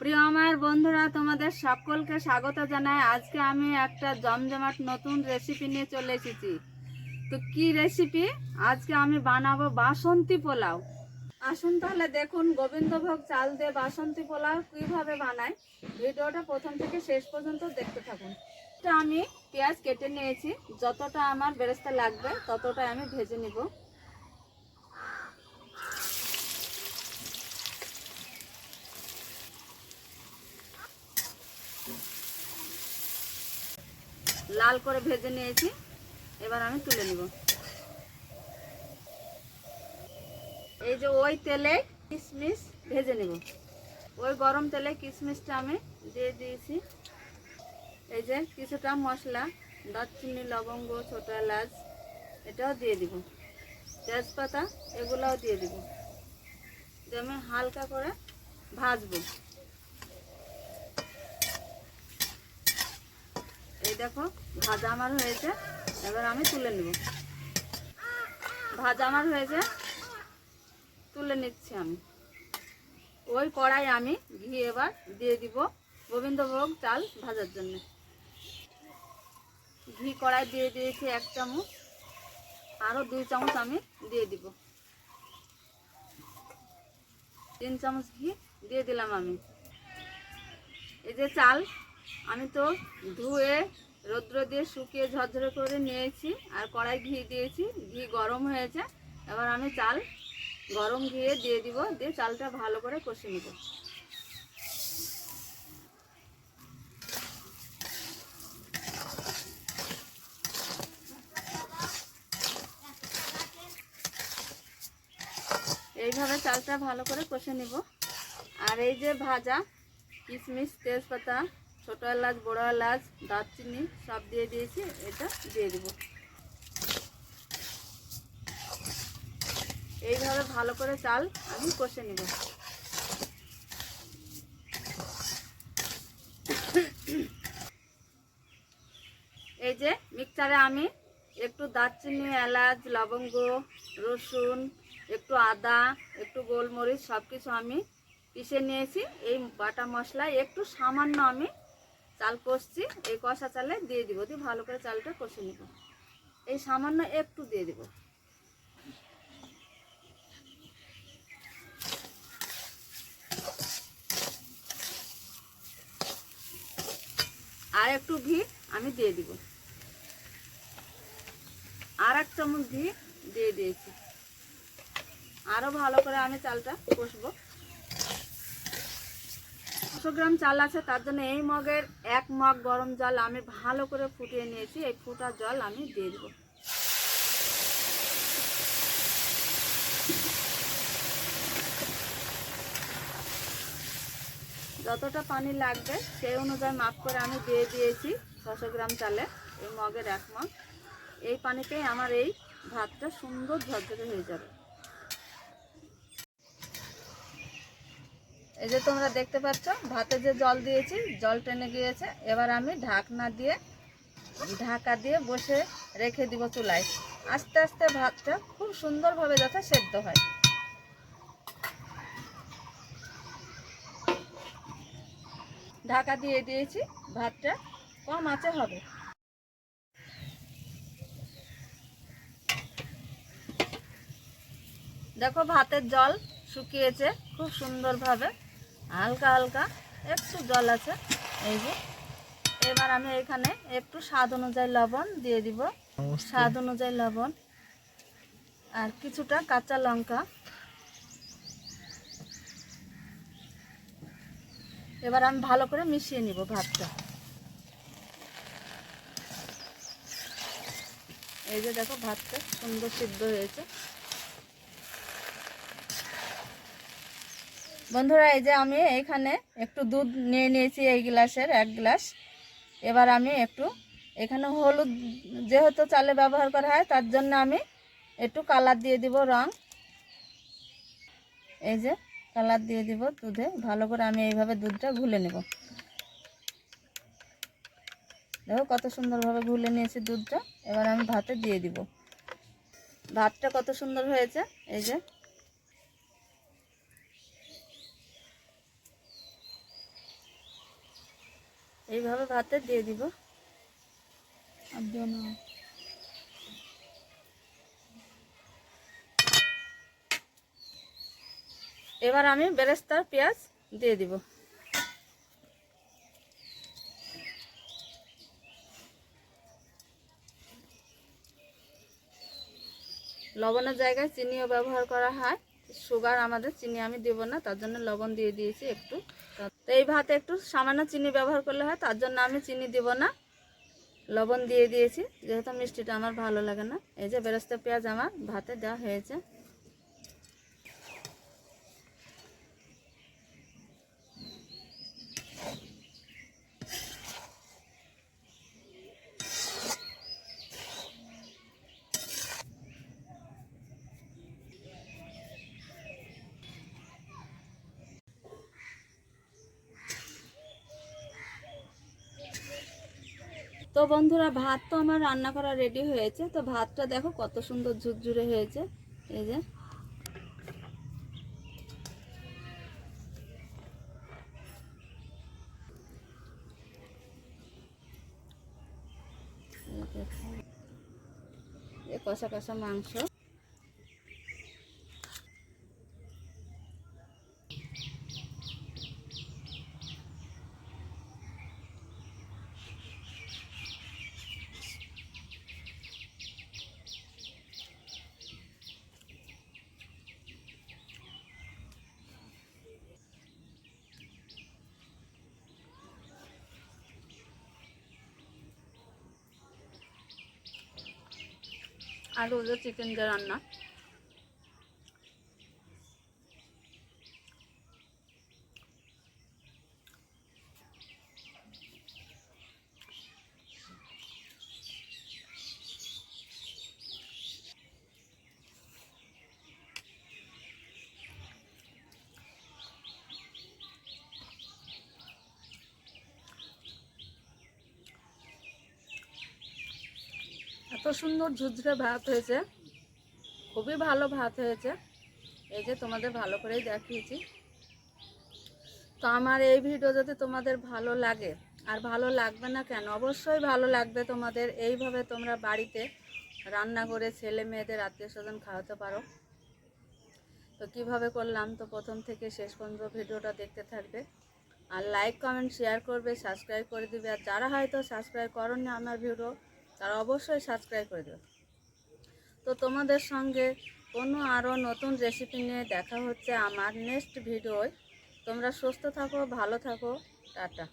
প্রিয় আমার বন্ধুরা, তোমাদের সকলকে স্বাগত জানাই। আজকে আমি একটা জমজমাট নতুন রেসিপি নিয়ে চলে এসেছি। তো কি রেসিপি আজকে আমি বানাবো বাসন্তী পোলাও। আসুন তাহলে দেখুন গোবিন্দভোগ চাল দিয়ে বাসন্তী পোলাও কীভাবে বানাই। ভিডিওটা প্রথম থেকে শেষ পর্যন্ত দেখতে থাকুন। আমি পেঁয়াজ কেটে নিয়েছি। যতটা আমার বেরেস্তা লাগবে ততটা আমি ভেজে নিব। লাল করে ভেজে নিয়েছি। এবার আমি তুলে নিব। এই যে ওই তেলে কিশমিশ ভেজে নেব। ওই গরম তেলে কিশমিশটা আমি দিয়ে দিয়েছি। এই যে কিছুটা মশলা, দারচিনি, লবঙ্গ, ছোট এলাচ, এটাও দিয়ে দিব। তেজপাতা, এগুলোও দিয়ে দিব। দিয়ে আমি হালকা করে ভাজবো। এই দেখো, ভাজা আমার হয়েছে। এবার আমি তুলে নেব। ভাজা আমার হয়েছে। তুলে নিচ্ছি আমি। ওই কড়াই আমি ঘি এবার দিয়ে দিব গোবিন্দভোগ চাল ভাজার জন্য। ঘি কড়াই দিয়ে দিয়েছি এক চামচ। আরও দুই চামচ আমি দিয়ে দিব। তিন চামচ ঘি দিয়ে দিলাম আমি। এই যে চাল আমি তো ধুয়ে, রৌদ্র দিয়ে শুকিয়ে ঝরঝরে করে নিয়েছি, আর কড়াই ঘি দিয়েছি। ঘি গরম হয়েছে। এবার আমি চাল গরম ঘিয়ে দিয়ে দিব, দিয়ে চালটা ভালো করে কষে নিব। এইভাবে চালটা ভালো করে কষে নিব। আর এই যে ভাজা কিশমিশ তেজপাতা ছোটো এলাচ, বড়ো এলাচ, দারচিনি, সব দিয়ে দিয়েছি, এটা দিয়ে দিব। এইভাবে ভালো করে চাল আমি কষে নিব। এই যে মিক্সচারে আমি একটু দারচিনি, এলাচ, লবঙ্গ, রসুন, একটু আদা, একটু গোলমরিচ সব কিছু আমি পিষে নিয়েছি। এই বাটা মশলায় একটু সামান্য আমি চাল কষছি, এই কষা চালে দিয়ে দিব, দিয়ে ভালো করে চালটা কষে নিব। এই সামান্য একটু দিয়ে দিব। আর একটু ঘি আমি দিয়ে দিব। আর এক চামচ ঘি দিয়ে দিয়েছি। আরও ভালো করে আমি চালটা কষবো। একশো গ্রাম চাল আছে, তার জন্য এই মগের এক মগ গরম জল আমি ভালো করে ফুটিয়ে নিয়েছি। এই ফুটা জল আমি দিয়ে দেবো। যতটা পানি লাগবে, সেই অনুযায়ী মাপ করে আমি দিয়ে দিয়েছি ছশো গ্রাম চালে এই মগের এক মগ। এই পানিতেই আমার এই ভাতটা সুন্দর ঝরঝরে হয়ে যাবে। এই যে তোমরা দেখতে পাচ্ছ, ভাতে যে জল দিয়েছি, জল টেনে গিয়েছে। এবার আমি ঢাকনা দিয়ে, ঢাকা দিয়ে বসে রেখে দিব চুলায়। আস্তে আস্তে ভাতটা খুব সুন্দরভাবে যাতে সেদ্ধ হয়। ঢাকা দিয়ে দিয়েছি, ভাতটা কম আঁচে হবে। দেখো ভাতের জল শুকিয়েছে খুব সুন্দরভাবে। হালকা হালকা একটু জল আছে এই যে। এবার আমি এখানে একটু স্বাদ অনুযায়ী লবণ দিয়ে দিব। স্বাদ অনুযায়ী লবণ আর কিছুটা কাঁচা লঙ্কা। এবার আমি ভালো করে মিশিয়ে নিব ভাতটা। এই যে দেখো ভাতটা সুন্দর সিদ্ধ হয়েছে। বন্ধুরা, এই যে আমি এখানে একটু দুধ নিয়ে নিয়েছি এই গ্লাসের, এক গ্লাস। এবার আমি একটু এখানে হলুদ যেহেতু চালে ব্যবহার করা হয়, তার জন্য আমি একটু কালার দিয়ে দিব রং। এই যে কালার দিয়ে দিব দুধে, ভালো করে আমি এইভাবে দুধটা ঘুলে নেব। দেখো কত সুন্দরভাবে ঘুলে নিয়েছি দুধটা। এবার আমি ভাতে দিয়ে দিব। ভাতটা কত সুন্দর হয়েছে, এই যে এইভাবে ভাতে দিয়ে দিব। আর জন্য এবার আমি বেরেস্তার পেঁয়াজ দিয়ে দিব। লবণের জায়গায় চিনিও ব্যবহার করা হয়। সুগার, আমাদের চিনি আমি দেব না, তার জন্য লবণ দিয়ে দিয়েছি একটু। তো এই ভাতে একটু সামান্য চিনি ব্যবহার করলে হয়, তার জন্য আমি চিনি দেব না। লবণ দিয়ে দিয়েছি, যেহেতু মিষ্টিটা আমার ভালো লাগে না। এই যে বেরস্তা পেঁয়াজ আমার ভাতে দেওয়া হয়েছে। তো বন্ধুরা, ভাত তো আমার রান্না করা রেডি হয়েছে। তো ভাতটা দেখো কত সুন্দর ঝুরঝুরে হয়েছে। এই যে। কষা কষা মাংস। আর ওদের চিকেন যে রান্না সুন্দর ঝুরঝুরে ভাত হয়েছে। খুবই ভালো ভাত হয়েছে। এই যে তোমাদের ভালো করেই দেখিয়েছি। তো আমার এই ভিডিও যদি তোমাদের ভালো লাগে, আর ভালো লাগবে না কেন? অবশ্যই ভালো লাগবে তোমাদের। এইভাবে তোমরা বাড়িতে রান্না করে ছেলে মেয়েদের আত্মীয় স্বজন খাওয়াতে পারো। তো কীভাবে করলাম? তো প্রথম থেকে শেষ পর্যন্ত ভিডিওটা দেখতে থাকবে। আর লাইক কমেন্ট শেয়ার করবে সাবস্ক্রাইব করে দিবে। আর যারা হয়তো সাবস্ক্রাইব করনি আমার ভিডিও তারা অবশ্যই সাবস্ক্রাইব করে দেবে। তো তোমাদের সঙ্গে কোনো আরও নতুন রেসিপি নিয়ে দেখা হচ্ছে আমার নেক্সট ভিডিওয় তোমরা সুস্থ থাকো, ভালো থাকো, টাটা।